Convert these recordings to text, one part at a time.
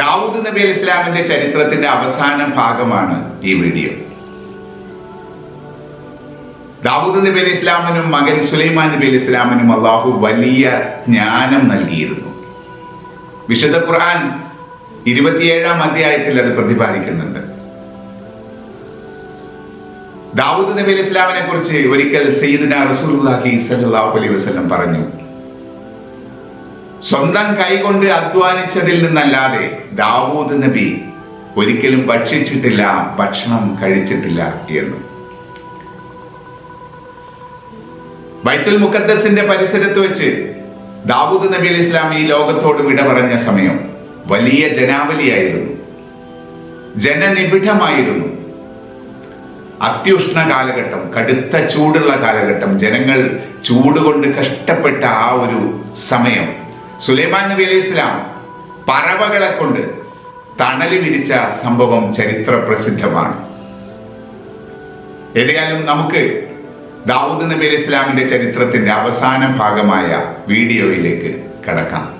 ദാവൂദ് നബി അലി ഇസ്ലാമിന്റെ ചരിത്രത്തിന്റെ അവസാന ഭാഗമാണ് ഈ വീഡിയോ. ദാവൂദ് നബി അലി ഇസ്ലാമിനും മകൻ സുലൈമാൻ നബി അലി ഇസ്ലാമിനും അള്ളാഹു വലിയ ജ്ഞാനം നൽകിയിരുന്നു. വിശുദ്ധ ഖുർആൻ ഇരുപത്തിയേഴാം അധ്യായത്തിൽ അത് പ്രതിപാദിക്കുന്നുണ്ട്. ദാവൂദ് നബി അലി ഇസ്ലാമിനെ കുറിച്ച് ഒരിക്കൽ സയ്യിദ്ന സ്വല്ലല്ലാഹു അലൈഹി വസല്ലം പറഞ്ഞു. സ്വന്തം കൈകൊണ്ട് അധ്വാനിച്ചതിൽ നിന്നല്ലാതെ ദാവൂദ് നബി ഒരിക്കലും ഭക്ഷിച്ചിട്ടില്ല ഭക്ഷണം കഴിച്ചിട്ടില്ല എന്ന്. ബൈത്തുൽ മുഖദ്ദസിന്റെ പരിസരത്ത് വെച്ച് ദാവൂദ് നബി അലി ഇസ്ലാം ഈ ലോകത്തോട് വിട പറഞ്ഞ സമയം വലിയ ജനാവലിയായിരുന്നു. ജനനിബിഡമായിരുന്നു അത്യുഷ്ണ കാലഘട്ടം കടുത്ത ചൂടുള്ള കാലഘട്ടം ജനങ്ങൾ ചൂടുകൊണ്ട് കഷ്ടപ്പെട്ട ആ ഒരു സമയം സുലൈമാൻ നബി അലൈഹി ഇസ്ലാം പറവകളെ കൊണ്ട് തണൽ വിരിച്ച സംഭവം ചരിത്ര പ്രസിദ്ധമാണ് ഏതായാലും നമുക്ക് ദാവൂദ് നബി അലൈഹി ഇസ്ലാമിന്റെ ചരിത്രത്തിന്റെ അവസാന ഭാഗമായ വീഡിയോയിലേക്ക് കടക്കാം.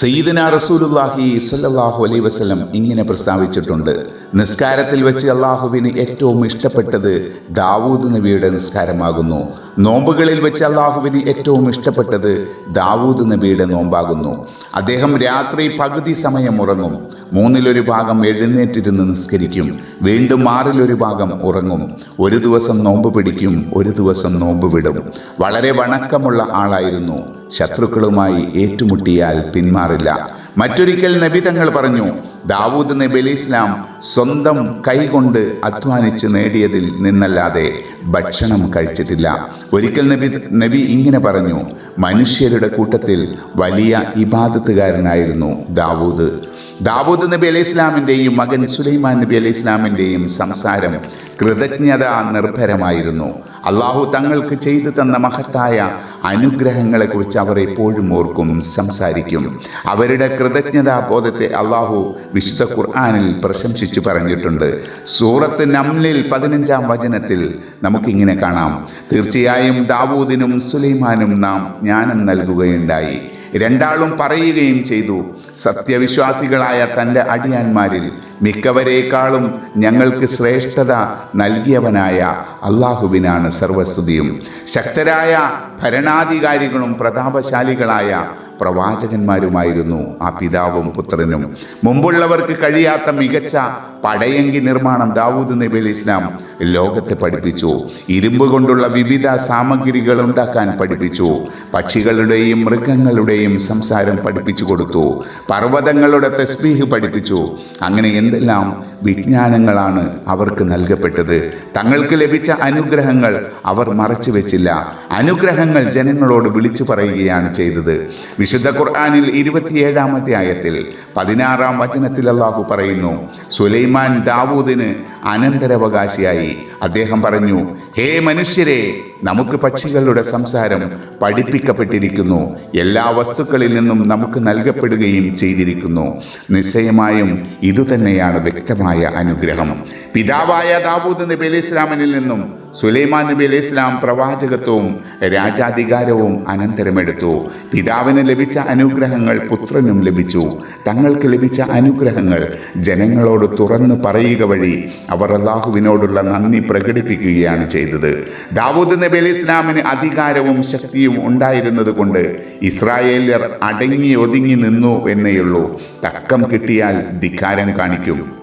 സയ്യിദന റസൂലുല്ലാഹി സല്ലല്ലാഹു അലൈഹി വസല്ലം ഇങ്ങനെ പ്രസ്താവിച്ചിട്ടുണ്ട്. നിസ്കാരത്തിൽ വെച്ച് അള്ളാഹുവിന് ഏറ്റവും ഇഷ്ടപ്പെട്ടത് ദാവൂദ് നബിയുടെ നിസ്കാരമാകുന്നു. നോമ്പുകളിൽ വെച്ച് അള്ളാഹുവിന് ഏറ്റവും ഇഷ്ടപ്പെട്ടത് ദാവൂദ് നബിയുടെ നോമ്പാകുന്നു. അദ്ദേഹം രാത്രി പകുതി സമയം ഉറങ്ങും. മൂന്നിലൊരു ഭാഗം എഴുന്നേറ്റിരുന്ന് നിസ്കരിക്കും. വീണ്ടും ആറിലൊരു ഭാഗം ഉറങ്ങും. ഒരു ദിവസം നോമ്പ് പിടിക്കും ഒരു ദിവസം നോമ്പ് വിടും. വളരെ വണക്കമുള്ള ആളായിരുന്നു. ശത്രുക്കളുമായി ഏറ്റുമുട്ടിയാൽ പിന്മാറില്ല. മറ്റൊരിക്കൽ നബി തങ്ങൾ പറഞ്ഞു ദാവൂദ് നബി അലി ഇസ്ലാം സ്വന്തം കൈകൊണ്ട് അധ്വാനിച്ച് നേടിയതിൽ നിന്നല്ലാതെ ഭക്ഷണം കഴിച്ചിട്ടില്ല. ഒരിക്കൽ നബി നബി ഇങ്ങനെ പറഞ്ഞു മനുഷ്യരുടെ കൂട്ടത്തിൽ വലിയ ഇബാദത്തുകാരനായിരുന്നു ദാവൂദ്. ദാവൂദ് നബി അലൈഹി ഇസ്ലാമിന്റെയും മകൻ സുലൈമാൻ നബി അലൈഹി ഇസ്ലാമിന്റെയും സംസാരം കൃതജ്ഞത നിർഭരമായിരുന്നു. അള്ളാഹു തങ്ങൾക്ക് ചെയ്തു തന്ന മഹത്തായ അനുഗ്രഹങ്ങളെക്കുറിച്ച് അവർ എപ്പോഴും ഓർക്കും സംസാരിക്കും. അവരുടെ കൃതജ്ഞതാ ബോധത്തെ അള്ളാഹു വിശുദ്ധ ഖുർആാനിൽ പ്രശംസിച്ചു പറഞ്ഞിട്ടുണ്ട്. സൂറത്ത് നംലിൽ പതിനഞ്ചാം വചനത്തിൽ നമുക്കിങ്ങനെ കാണാം. തീർച്ചയായും ദാവൂദിനും സുലൈമാനും നാം ജ്ഞാനം നൽകുകയുണ്ടായി. രണ്ടാളും പറയുകയും ചെയ്തു സത്യവിശ്വാസികളായ തന്റെ അടിയാന്മാരിൽ മിക്കവരേക്കാളും ഞങ്ങൾക്ക് ശ്രേഷ്ഠത നൽകിയവനായ അള്ളാഹുവിനാണ് സർവസ്തുതിയും. ശക്തരായ ഭരണാധികാരികളും പ്രതാപശാലികളായ പ്രവാചകന്മാരുമായിരുന്നു ആ പിതാവും പുത്രനും. മുമ്പുള്ളവർക്ക് കഴിയാത്ത മികച്ച പടയങ്കി നിർമ്മാണം ദാവൂദ് നബി അലി ഇസ്ലാം ലോകത്തെ പഠിപ്പിച്ചു. ഇരുമ്പ് കൊണ്ടുള്ള വിവിധ സാമഗ്രികൾ ഉണ്ടാക്കാൻ പഠിപ്പിച്ചു. പക്ഷികളുടെയും മൃഗങ്ങളുടെയും സംസാരം പഠിപ്പിച്ചു കൊടുത്തു. പർവതങ്ങളുടെ തസ്ബീഹ് പഠിപ്പിച്ചു. അങ്ങനെ എന്തെല്ലാം വിജ്ഞാനങ്ങളാണ് അവർക്ക് നൽകപ്പെട്ടത്? തങ്ങൾക്ക് ലഭിച്ച അനുഗ്രഹങ്ങൾ അവർ മറച്ചു വെച്ചില്ല. അനുഗ്രഹങ്ങൾ ജനങ്ങളോട് വിളിച്ചു പറയുകയാണ് ചെയ്തത്. വിശുദ്ധ ഖുർആാനിൽ ഇരുപത്തിയേഴാം അധ്യായത്തിൽ പതിനാറാം വചനത്തിൽ അള്ളാഹു പറയുന്നു സുലൈമാൻ ദാവൂദിന് അനന്തരാവകാശിയായി. അദ്ദേഹം പറഞ്ഞു ഹേ മനുഷ്യരെ നമുക്ക് പക്ഷികളുടെ സംസാരം പഠിപ്പിക്കപ്പെട്ടിരിക്കുന്നു. എല്ലാ വസ്തുക്കളിൽ നിന്നും നമുക്ക് നൽകപ്പെടുകയും ചെയ്തിരിക്കുന്നു. നിശ്ചയമായും ഇതുതന്നെയാണ് വ്യക്തമായ അനുഗ്രഹം. പിതാവായ ദാവൂദ് നബി അലൈഹി ഇസ്ലാമിനിൽ നിന്നും സുലൈമാൻ നബി അലൈഹി ഇസ്ലാം പ്രവാചകത്വവും രാജാധികാരവും അനന്തരമെടുത്തു. പിതാവിന് ലഭിച്ച അനുഗ്രഹങ്ങൾ പുത്രനും ലഭിച്ചു. തങ്ങൾക്ക് ലഭിച്ച അനുഗ്രഹങ്ങൾ ജനങ്ങളോട് തുറന്നു പറയുക വഴി അവർ അള്ളാഹുവിനോടുള്ള നന്ദി പ്രകടിപ്പിക്കുകയാണ് ചെയ്തത്. ദാവൂദ് നബി അലി ഇസ്ലാമിന് അധികാരവും ശക്തിയും ഉണ്ടായിരുന്നത് കൊണ്ട് ഇസ്രായേലിയർ അടങ്ങി ഒതുങ്ങി നിന്നു എന്നേയുള്ളൂ തക്കം കിട്ടിയാൽ ധിക്കാരം കാണിക്കും.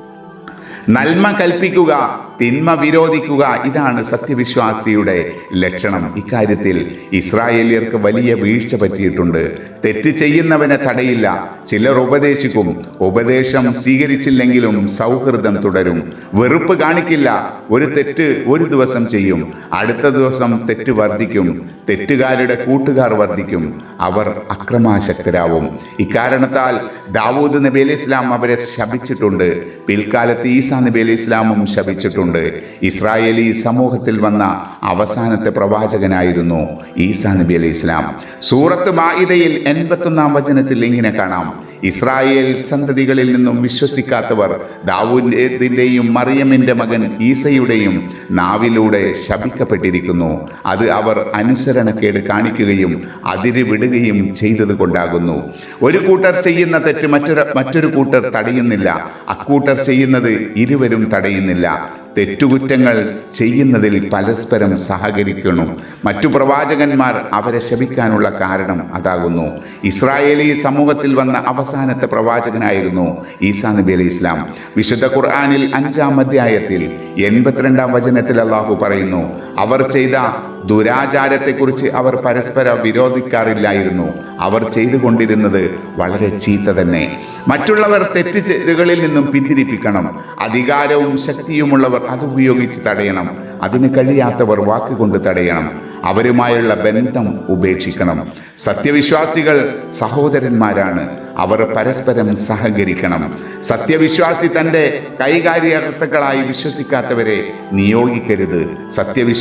നന്മ കൽപ്പിക്കുക തിന്മ വിരോധിക്കുക ഇതാണ് സത്യവിശ്വാസിയുടെ ലക്ഷണം. ഇക്കാര്യത്തിൽ ഇസ്രായേലിയർക്ക് വലിയ വീഴ്ച പറ്റിയിട്ടുണ്ട്. തെറ്റ് ചെയ്യുന്നവനെ തടയില്ല. ചിലർ ഉപദേശിക്കും. ഉപദേശം സ്വീകരിച്ചില്ലെങ്കിലും സൗഹൃദം തുടരും. വെറുപ്പ് കാണിക്കില്ല. ഒരു തെറ്റ് ഒരു ദിവസം ചെയ്യും. അടുത്ത ദിവസം തെറ്റ് വർദ്ധിക്കും. തെറ്റുകാരുടെ കൂട്ടുകാർ വർദ്ധിക്കും. അവർ അക്രമാശക്തരാവും ഇക്കാരണത്താൽ ദാവൂദ് നബി അലി ഇസ്ലാം അവരെ ശപിച്ചിട്ടുണ്ട്. പിൽക്കാലത്ത് ഈസാ നബി അലി ഇസ്ലാമും ശപിച്ചിട്ടുണ്ട്. ഇസ്രായേലി സമൂഹത്തിൽ വന്ന അവസാനത്തെ പ്രവാചകനായിരുന്നു ഈസാ നബി അലൈഹി ഇസ്ലാം സൂറത്ത് മായിദയിൽ എൺപത്തൊന്നാം വചനത്തിൽ ഇങ്ങനെ കാണാം. ഇസ്രായേൽ സന്തതികളിൽ നിന്നും വിശ്വസിക്കാത്തവർ ദാവൂദിന്റെയും മറിയമിന്റെ മകൻ ഈസയുടെയും നാവിലൂടെ ശപിക്കപ്പെട്ടിരിക്കുന്നു. അത് അവർ അനുസരണക്കേട് കാണിക്കുകയും അതിരുവിടുകയും ചെയ്തത് കൊണ്ടാകുന്നു ഒരു കൂട്ടർ ചെയ്യുന്ന തെറ്റ് മറ്റൊരു മറ്റൊരു കൂട്ടർ തടയുന്നില്ല. അക്കൂട്ടർ ചെയ്യുന്നത് ഇരുവരും തടയുന്നില്ല. തെറ്റുകുറ്റങ്ങൾ ചെയ്യുന്നതിൽ പരസ്പരം സഹകരിക്കണം. മറ്റു പ്രവാചകന്മാർ അവരെ ശപിക്കാനുള്ള കാരണം അതാകുന്നു. ഇസ്രായേലി സമൂഹത്തിൽ വന്ന അവസാനത്തെ പ്രവാചകനായിരുന്നു ഈസാ നബി അലി ഇസ്ലാം. വിശുദ്ധ ഖുർആാനിൽ അഞ്ചാം അധ്യായത്തിൽ എൺപത്തിരണ്ടാം വചനത്തിൽ അള്ളാഹു പറയുന്നു അവർ ചെയ്ത ദുരാചാരത്തെക്കുറിച്ച് അവർ പരസ്പരം വിരോധിക്കാറില്ലായിരുന്നു. അവർ ചെയ്തുകൊണ്ടിരുന്നത് വളരെ ചീത്ത തന്നെ. മറ്റുള്ളവർ തെറ്റ് ചെയ്തുകളിൽ നിന്നും പിന്തിരിപ്പിക്കണം. അധികാരവും ശക്തിയുമുള്ളവർ അത് ഉപയോഗിച്ച് തടയണം. അതിന് കഴിയാത്തവർ വാക്കുകൊണ്ട് തടയണം. അവരുമായുള്ള ബന്ധം ഉപേക്ഷിക്കണം. സത്യവിശ്വാസികൾ സഹോദരന്മാരാണ്. അവർ പരസ്പരം സഹകരിക്കണം. സത്യവിശ്വാസി തന്റെ കൈകാര്യകർത്തക്കളായി വിശ്വസിക്കാത്തവരെ നിയോഗിക്കരുത്.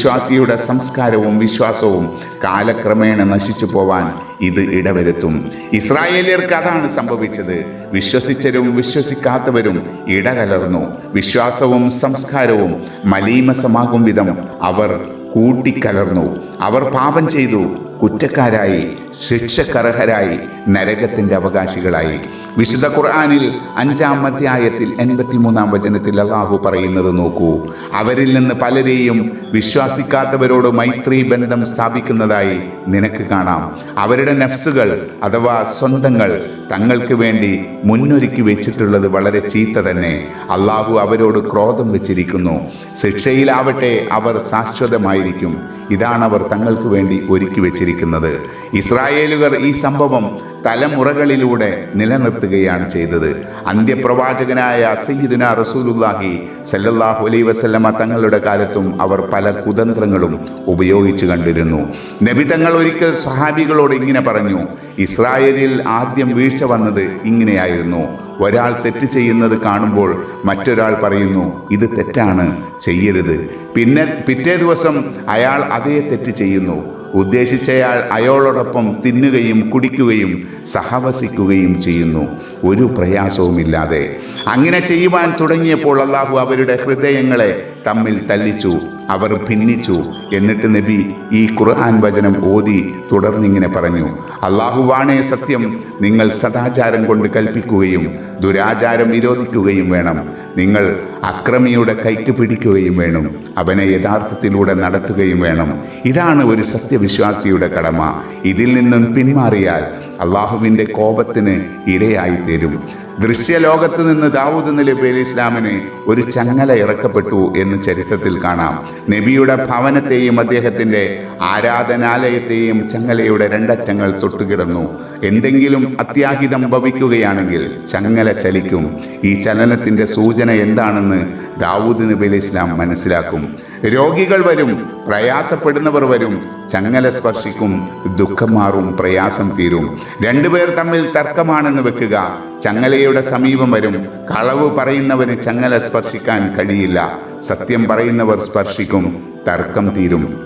സത്യവിശ്വാസിയുടെ സംസ്കാരവും വിശ്വാസവും കാലക്രമേണ നശിച്ചു പോവാൻ ഇത് ഇടവരുത്തും. ഇസ്രായേലിയർക്ക് അതാണ് സംഭവിച്ചത്. വിശ്വസിച്ചരും വിശ്വസിക്കാത്തവരും ഇടകലർന്നു. വിശ്വാസവും സംസ്കാരവും മലീമസമാകും വിധം അവർ കൂട്ടിക്കലർന്നു. അവർ പാപം ചെയ്തു കുറ്റക്കാരായി ശിക്ഷക്കർഹരായി നരകത്തിന്റെ അവകാശികളായി. വിശുദ്ധ ഖുർആാനിൽ അഞ്ചാം അധ്യായത്തിൽ എൺപത്തിമൂന്നാം വചനത്തിൽ അള്ളാഹു പറയുന്നത് നോക്കൂ. അവരിൽ നിന്ന് പലരെയും വിശ്വാസിക്കാത്തവരോട് മൈത്രി ബന്ധം സ്ഥാപിക്കുന്നതായി നിനക്ക് കാണാം. അവരുടെ നഫ്സുകൾ അഥവാ സ്വന്തങ്ങൾ തങ്ങൾക്ക് വേണ്ടി മുന്നൊരുക്കി വെച്ചിട്ടുള്ളത് വളരെ ചീത്ത തന്നെ. അള്ളാഹു അവരോട് ക്രോധം വെച്ചിരിക്കുന്നു. ശിക്ഷയിലാവട്ടെ അവർ ശാശ്വതമായിരിക്കും. ഇതാണ് അവർ തങ്ങൾക്ക് വേണ്ടി ഒരുക്കി വെച്ചിരിക്കുന്നത്. ഇസ്രായേലുകാർ ഈ സംഭവം തലമുറകളിലൂടെ നിലനിർത്തുകയാണ് ചെയ്തത്. അന്ത്യപ്രവാചകനായ സയ്യിദുന റസൂലുല്ലാഹി സല്ലല്ലാഹു അലൈഹി വസല്ലമ തങ്ങളുടെ കാലത്തും അവർ പല കുതന്ത്രങ്ങളും ഉപയോഗിച്ചു കണ്ടിരുന്നു. നബി തങ്ങൾ ഒരിക്കൽ സ്വഹാബികളോട് ഇങ്ങനെ പറഞ്ഞു ഇസ്രായേലിൽ ആദ്യം വീഴ്ച വന്നത് ഇങ്ങനെയായിരുന്നു. ഒരാൾ തെറ്റ് ചെയ്യുന്നത് കാണുമ്പോൾ മറ്റൊരാൾ പറയുന്നു ഇത് തെറ്റാണ് ചെയ്യരുത്. പിന്നെ പിറ്റേ ദിവസം അയാൾ അതേ തെറ്റ് ചെയ്യുന്നു. ഉദ്ദേശിച്ചയാൾ അയാളോടൊപ്പം തിന്നുകയും കുടിക്കുകയും സഹവസിക്കുകയും ചെയ്യുന്നു. ഒരു പ്രയാസവുമില്ലാതെ. അങ്ങനെ ചെയ്യുവാൻ തുടങ്ങിയപ്പോൾ അള്ളാഹു അവരുടെ ഹൃദയങ്ങളെ തമ്മിൽ തല്ലിച്ചു അവർ ഭിന്നിച്ചു. എന്നിട്ട് നബി ഈ ഖുർആൻ വചനം ഓതി തുടർന്നിങ്ങനെ പറഞ്ഞു അള്ളാഹുവാണേ സത്യം നിങ്ങൾ സദാചാരം കൊണ്ട് കൽപ്പിക്കുകയും ദുരാചാരം വിരോധിക്കുകയും വേണം. നിങ്ങൾ അക്രമിയുടെ കൈക്ക് പിടിക്കുകയും വേണം അവനെ യഥാർത്ഥത്തിലൂടെ നടത്തുകയും വേണം. ഇതാണ് ഒരു സത്യവിശ്വാസിയുടെ കടമ. ഇതിൽ നിന്നും പിന്മാറിയാൽ അള്ളാഹുവിന്റെ കോപത്തിന് ഇരയായി തരും ദൃശ്യലോകത്ത് നിന്ന് ദാവൂദ് നബി അലി ഇസ്ലാമിന് ഒരു ചങ്ങല ഇറക്കപ്പെട്ടു എന്ന് ചരിത്രത്തിൽ കാണാം. നബിയുടെ ഭവനത്തെയും അദ്ദേഹത്തിന്റെ ആരാധനാലയത്തെയും ചങ്ങലയുടെ രണ്ടറ്റങ്ങൾ തൊട്ടുകിടന്നു. എന്തെങ്കിലും അത്യാഹിതം ഭവിക്കുകയാണെങ്കിൽ ചങ്ങല ചലിക്കും. ഈ ചലനത്തിന്റെ സൂചന എന്താണെന്ന് ദാവൂദ് നബി അലി ഇസ്ലാം മനസ്സിലാക്കും. രോഗികൾ വരും പ്രയാസപ്പെടുന്നവർ വരും ചങ്ങല സ്പർശിക്കും ദുഃഖം മാറും പ്രയാസം തീരും. രണ്ടുപേർ തമ്മിൽ തർക്കമാണെന്ന് വെക്കുക. ചങ്ങലയുടെ സമീപം വരും. കളവ് പറയുന്നവന് ചങ്ങല സ്പർശിക്കാൻ കഴിയില്ല. സത്യം പറയുന്നവർ സ്പർശിക്കും തർക്കം തീരും.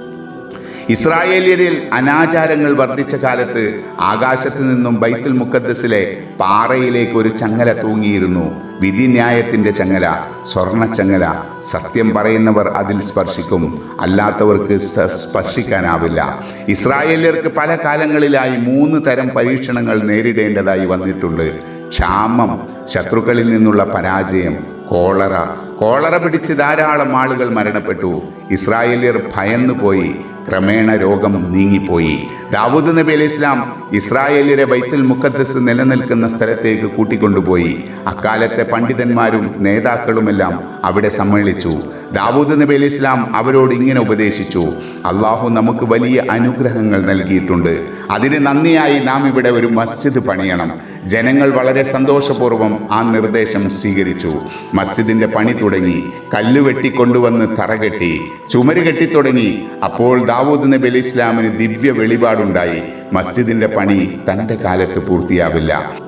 ഇസ്രായേലിയരിൽ അനാചാരങ്ങൾ വർദ്ധിച്ച കാലത്ത് ആകാശത്ത് നിന്നും ബൈത്തുൽ മുക്കദ്സിലെ പാറയിലേക്ക് ഒരു ചങ്ങല തൂങ്ങിയിരുന്നു. വിധിന്യായത്തിന്റെ ചങ്ങല സ്വർണച്ചങ്ങല. സത്യം പറയുന്നവർ അതിൽ സ്പർശിക്കും. അല്ലാത്തവർക്ക് സ്പർശിക്കാനാവില്ല. ഇസ്രായേലിയർക്ക് പല കാലങ്ങളിലായി മൂന്ന് തരം പരീക്ഷണങ്ങൾ നേരിടേണ്ടതായി വന്നിട്ടുണ്ട്. ക്ഷാമം ശത്രുക്കളിൽ നിന്നുള്ള പരാജയം കോളറ. കോളറ പിടിച്ച് ധാരാളം ആളുകൾ മരണപ്പെട്ടു. ഇസ്രായേലിയർ ഭയന്നു പോയി ക്രമേണ രോഗം നീങ്ങിപ്പോയി. ദാവൂദ് നബി അലൈഹി ഇസ്ലാം ഇസ്രായേലിലെ ബൈത്തുൽ മുക്കദ്സ് നിലനിൽക്കുന്ന സ്ഥലത്തേക്ക് കൂട്ടിക്കൊണ്ടുപോയി. അക്കാലത്തെ പണ്ഡിതന്മാരും നേതാക്കളുമെല്ലാം അവിടെ സമ്മേളിച്ചു. ദാവൂദ് നബി അലൈഹി ഇസ്ലാം അവരോട് ഇങ്ങനെ ഉപദേശിച്ചു. അള്ളാഹു നമുക്ക് വലിയ അനുഗ്രഹങ്ങൾ നൽകിയിട്ടുണ്ട്. അതിന് നന്ദിയായി നാം ഇവിടെ ഒരു മസ്ജിദ് പണിയണം. ജനങ്ങൾ വളരെ സന്തോഷപൂർവം ആ നിർദ്ദേശം സ്വീകരിച്ചു. മസ്ജിദിന്റെ പണി തുടങ്ങി. കല്ല് വെട്ടിക്കൊണ്ടുവന്ന് തറകെട്ടി ചുമര് കെട്ടിത്തുടങ്ങി അപ്പോൾ ദാവൂദ് നബി അലി ഇസ്ലാമിന് ദിവ്യ വെളിപാടുണ്ടായി. മസ്ജിദിന്റെ പണി തന്റെ കാലത്ത് പൂർത്തിയാവില്ല.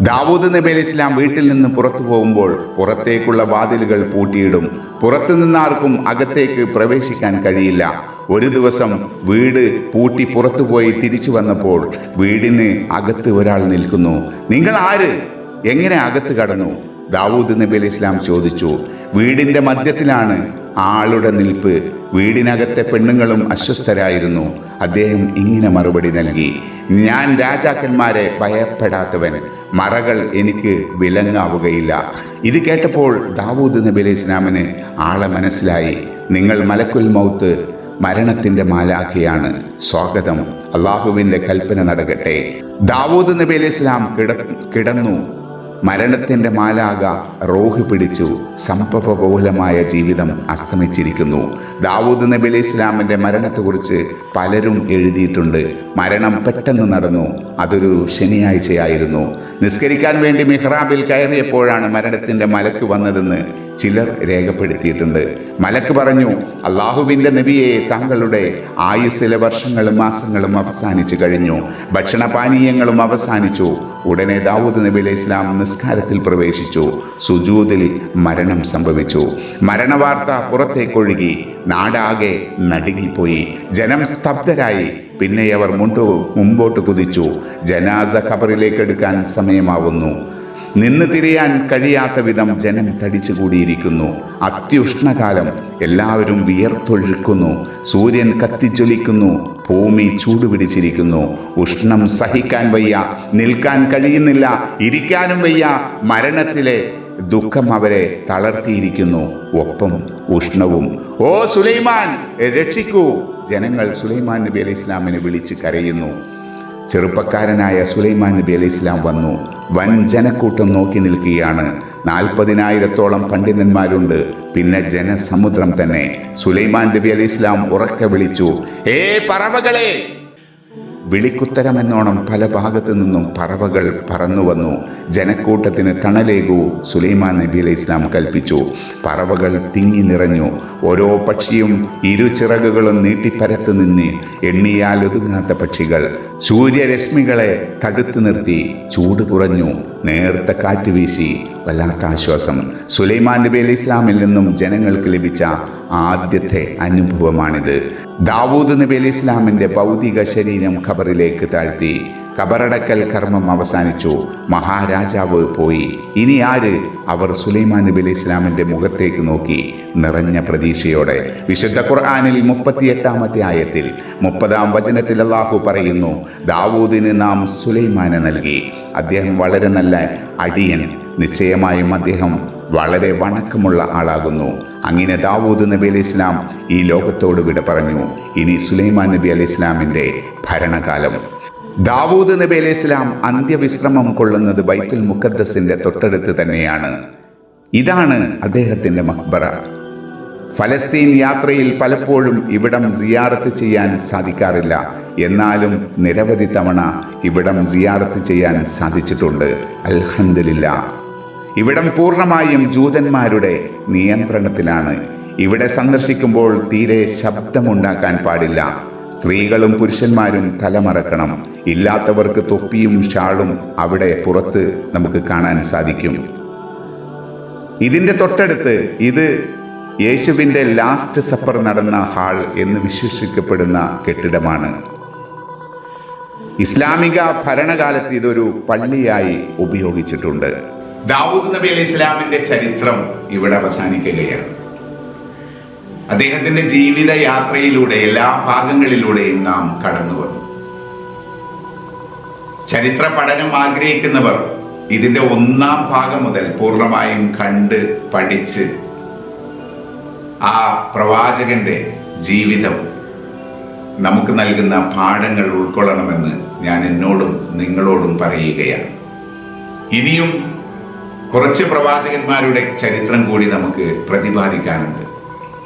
ദാവൂദ് നബി അലി ഇസ്ലാം വീട്ടിൽ നിന്ന് പുറത്തു പോകുമ്പോൾ പുറത്തേക്കുള്ള വാതിലുകൾ പൂട്ടിയിടും. പുറത്തു നിന്നാർക്കും അകത്തേക്ക് പ്രവേശിക്കാൻ കഴിയില്ല. ഒരു ദിവസം വീട് പൂട്ടി പുറത്തുപോയി തിരിച്ചു വന്നപ്പോൾ വീടിന് അകത്ത് ഒരാൾ നിൽക്കുന്നു. നിങ്ങൾ ആര്? എങ്ങനെ അകത്ത് കടന്നു? ദാവൂദ് നബി അലി ഇസ്ലാം ചോദിച്ചു വീടിന്റെ മധ്യത്തിലാണ് ആളുടെ നിൽപ്പ്. വീടിനകത്തെ പെണ്ണുങ്ങളും അസ്വസ്ഥരായിരുന്നു. അദ്ദേഹം ഇങ്ങനെ മറുപടി നൽകി ഞാൻ രാജാക്കന്മാരെ ഭയപ്പെടാത്തവൻ. മറകൾ എനിക്ക് വിലങ്ങാവുകയില്ല. ഇത് കേട്ടപ്പോൾ ദാവൂദ് നബി അലൈഹി ഇസ്ലാമിന് ആളെ മനസ്സിലായി നിങ്ങൾ മലക്കുൽ മൗത്ത് മരണത്തിന്റെ മാലാഖയാണ്. സ്വാഗതം. അള്ളാഹുവിന്റെ കൽപ്പന നടകട്ടെ ദാവൂദ് നബി അലൈഹി ഇസ്ലാം കിട കിടന്നു. മരണത്തിന്റെ മാലാക റോഹ് പിടിച്ചു. സംഭവബഹുലമായ ജീവിതം അസ്തമിച്ചിരിക്കുന്നു. ദാവൂദ് നബി അലി ഇസ്ലാമിന്റെ മരണത്തെക്കുറിച്ച് പലരും എഴുതിയിട്ടുണ്ട്. മരണം പെട്ടെന്ന് നടന്നു. അതൊരു ശനിയാഴ്ചയായിരുന്നു. നിസ്കരിക്കാൻ വേണ്ടി മിഹ്റാബിൽ കയറിയപ്പോഴാണ് മരണത്തിന്റെ മലക്ക് വന്നതെന്ന് ചിലർ രേഖപ്പെടുത്തിയിട്ടുണ്ട്. മലക്ക് പറഞ്ഞു അള്ളാഹുവിന്റെ നബിയെ താങ്കളുടെ ആയുസ്സിലെ വർഷങ്ങളും മാസങ്ങളും അവസാനിച്ചു കഴിഞ്ഞു. ഭക്ഷണപാനീയങ്ങളും അവസാനിച്ചു. ഉടനെ ദാവൂദ് നബി അലൈഹി ഇസ്ലാം നിസ്കാരത്തിൽ പ്രവേശിച്ചു. സുജൂതിൽ മരണം സംഭവിച്ചു. മരണവാർത്ത പുറത്തേക്കൊഴുകി നാടാകെ നടുങ്ങിപ്പോയി. ജനം സ്തബ്ധരായി. പിന്നെ അവർ മുണ്ടു മുമ്പോട്ട് കുതിച്ചു. ജനാസ ഖബറിലേക്ക് എടുക്കാൻ സമയമാവുന്നു. നിന്ന് തിരിയാൻ കഴിയാത്ത വിധം ജനം തടിച്ചുകൂടിയിരിക്കുന്നു അത്യുഷ്ണകാലം. എല്ലാവരും വിയർത്തൊഴുക്കുന്നു. സൂര്യൻ കത്തിജ്വലിക്കുന്നു. ഭൂമി ചൂടുപിടിച്ചിരിക്കുന്നു. ഉഷ്ണം സഹിക്കാൻ വയ്യ. നിൽക്കാൻ കഴിയുന്നില്ല. ഇരിക്കാനും വയ്യ. മരണത്തിലെ ദുഃഖം അവരെ തളർത്തിയിരിക്കുന്നു. ഒപ്പം ഉഷ്ണവും. ഓ സുലൈമാൻ രക്ഷിക്കൂ. ജനങ്ങൾ സുലൈമാൻ നബി അലൈഹി ഇസ്ലാമിനെ വിളിച്ച് കരയുന്നു. ചെറുപ്പക്കാരനായ സുലൈമാൻ നബി അലൈഹി ഇസ്ലാം വന്നു. വൻ ജനക്കൂട്ടം നോക്കി നിൽക്കുകയാണ്. നാൽപ്പതിനായിരത്തോളം പണ്ഡിതന്മാരുണ്ട്. പിന്നെ ജനസമുദ്രം തന്നെ. സുലൈമാൻ നബി അലൈഹി ഇസ്ലാം ഉറക്കെ വിളിച്ചു ഏ പറവകളെ വിളിക്കുത്തരമെന്നോണം പല ഭാഗത്തു നിന്നും പറവകൾ പറന്നു വന്നു. ജനക്കൂട്ടത്തിന് തണലേകു സുലൈമാൻ നബി അലൈഹി ഇസ്ലാം കൽപ്പിച്ചു. പറവകൾ തിങ്ങി നിറഞ്ഞു. ഓരോ പക്ഷിയും ഇരു ചിറകുകളും നീട്ടിപ്പരത്ത് നിന്ന്. എണ്ണിയാൽ ഒതുങ്ങാത്ത പക്ഷികൾ. സൂര്യരശ്മികളെ തടുത്തു നിർത്തി. ചൂട് കുറഞ്ഞു. നേർത്ത കാറ്റ് വീശി. വല്ലാത്ത ആശ്വാസം. സുലൈമാൻ നബി അലൈഹി ഇസ്ലാമിൽ നിന്നും ജനങ്ങൾക്ക് ലഭിച്ച ആദ്യത്തെ അനുഭവമാണിത്. ദാവൂദ് നബി അലി ഇസ്ലാമിന്റെ ഭൗതിക ശരീരം ഖബറിലേക്ക് താഴ്ത്തി. ഖബറടക്കൽ കർമ്മം അവസാനിച്ചു. മഹാരാജാവ് പോയി. ഇനി ആര് അവർ സുലൈമാൻ നബി അലി ഇസ്ലാമിന്റെ മുഖത്തേക്ക് നോക്കി നിറഞ്ഞ പ്രതീക്ഷയോടെ. വിശുദ്ധ ഖുർആാനിൽ മുപ്പത്തിയെട്ടാമത്തെ ആയത്തിൽ മുപ്പതാം വചനത്തിൽ അള്ളാഹു പറയുന്നു ദാവൂദിന് നാം സുലൈമാനെ നൽകി. അദ്ദേഹം വളരെ നല്ല അടിയൻ. നിശ്ചയമായും അദ്ദേഹം വളരെ വണക്കമുള്ള ആളാകുന്നു. അങ്ങനെ ദാവൂദ് നബി അലൈഹി ഇസ്ലാം ഈ ലോകത്തോട് വിട പറഞ്ഞു. ഇനി സുലൈമാൻ നബി അലൈഹി ഇസ്ലാമിന്റെ ഭരണകാലം. ദാവൂദ് നബി അലൈഹി ഇസ്ലാം അന്ത്യവിശ്രമം കൊള്ളുന്നത് ബൈത്തുൽ മുഖദ്ദസിന്റെ തൊട്ടടുത്ത് തന്നെയാണ്. ഇതാണ് അദ്ദേഹത്തിന്റെ മക്ബറ. ഫലസ്തീൻ യാത്രയിൽ പലപ്പോഴും ഇവിടം സിയാറത്ത് ചെയ്യാൻ സാധിക്കാറില്ല. എന്നാലും നിരവധി തവണ ഇവിടം സിയാറത്ത് ചെയ്യാൻ സാധിച്ചിട്ടുണ്ട്. അൽഹംദുലില്ലാ ഇവിടം പൂർണമായും ജൂതന്മാരുടെ നിയന്ത്രണത്തിലാണ്. ഇവിടെ സന്ദർശിക്കുമ്പോൾ തീരെ ശബ്ദമുണ്ടാക്കാൻ പാടില്ല. സ്ത്രീകളും പുരുഷന്മാരും തലമറക്കണം. ഇല്ലാത്തവർക്ക് തൊപ്പിയും ഷാളും അവിടെ പുറത്ത് നമുക്ക് കാണാൻ സാധിക്കും. ഇതിന്റെ തൊട്ടടുത്ത് ഇത് യേശുവിന്റെ ലാസ്റ്റ് സഫർ നടന്ന ഹാൾ എന്ന് വിശ്വസിക്കപ്പെടുന്ന കെട്ടിടമാണ്. ഇസ്ലാമിക ഭരണകാലത്ത് ഇതൊരു പള്ളിയായി ഉപയോഗിച്ചിട്ടുണ്ട്. ദാവൂദ് നബി അലൈഹി ഇസ്ലാമിന്റെ ചരിത്രം ഇവിടെ അവസാനിക്കുകയാണ്. അദ്ദേഹത്തിന്റെ ജീവിത യാത്രയിലൂടെ എല്ലാ ഭാഗങ്ങളിലൂടെയും നാം കടന്നു വന്നു. ചരിത്ര പഠനം ആഗ്രഹിക്കുന്നവർ ഇതിന്റെ ഒന്നാം ഭാഗം മുതൽ പൂർണമായും കണ്ട് പഠിച്ച് ആ പ്രവാചകന്റെ ജീവിതം നമുക്ക് നൽകുന്ന പാഠങ്ങൾ ഉൾക്കൊള്ളണമെന്ന് ഞാൻ എന്നോടും നിങ്ങളോടും പറയുകയാണ്. ഇനിയും കുറച്ച് പ്രവാചകന്മാരുടെ ചരിത്രം കൂടി നമുക്ക് പ്രതിപാദിക്കാനുണ്ട്.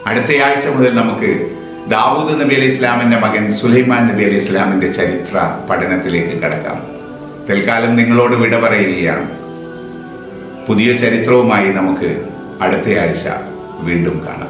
അടുത്തയാഴ്ച മുതൽ നമുക്ക് ദാവൂദ് നബി അലി ഇസ്ലാമിന്റെ മകൻ സുലൈമാൻ നബി അലി ഇസ്ലാമിന്റെ ചരിത്ര പഠനത്തിലേക്ക് കടക്കാം. തൽക്കാലം നിങ്ങളോട് വിട പറയുകയാണ്. പുതിയ ചരിത്രവുമായി നമുക്ക് അടുത്തയാഴ്ച വീണ്ടും കാണാം.